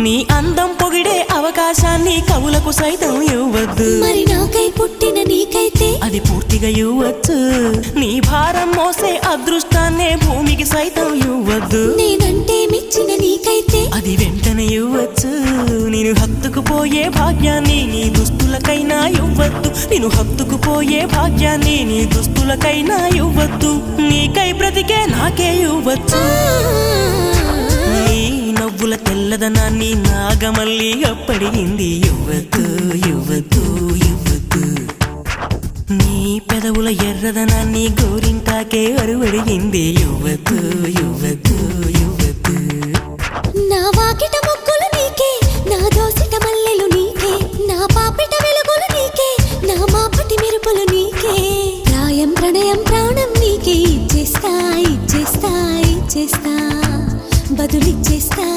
నీ అందం పొగిడే అవకాశాన్ని కవులకు సైతం ఇవ్వద్దు. మరి నాకై పుట్టిన నీకైతే? అది పూర్తిగా ఇవ్వచ్చు. నీ భారం మోసే అదృష్టాన్నే భూమికి సైతం ఇవ్వద్దు. నేనంటే మెచ్చిన నీకైతే? అది వెంటనే ఇవ్వచ్చు. నేను హత్తుకుపోయే భాగ్యాన్ని నీ దుస్తులకైనా ఇవ్వద్దు. నేను హత్తుకుపోయే భాగ్యాన్ని నీ దుస్తులకైనా ఇవ్వద్దు. నీకై బ్రతికే నాకే ఇవ్వచ్చు. చల్లదనాన్ని నాగమల్లి అప్పడిగింది. యువతు యువతు యువతు. నీ పెదవుల ఎర్రదనాన్ని గోరింటాకే అరువడిగింది. యువతు యువతు యువ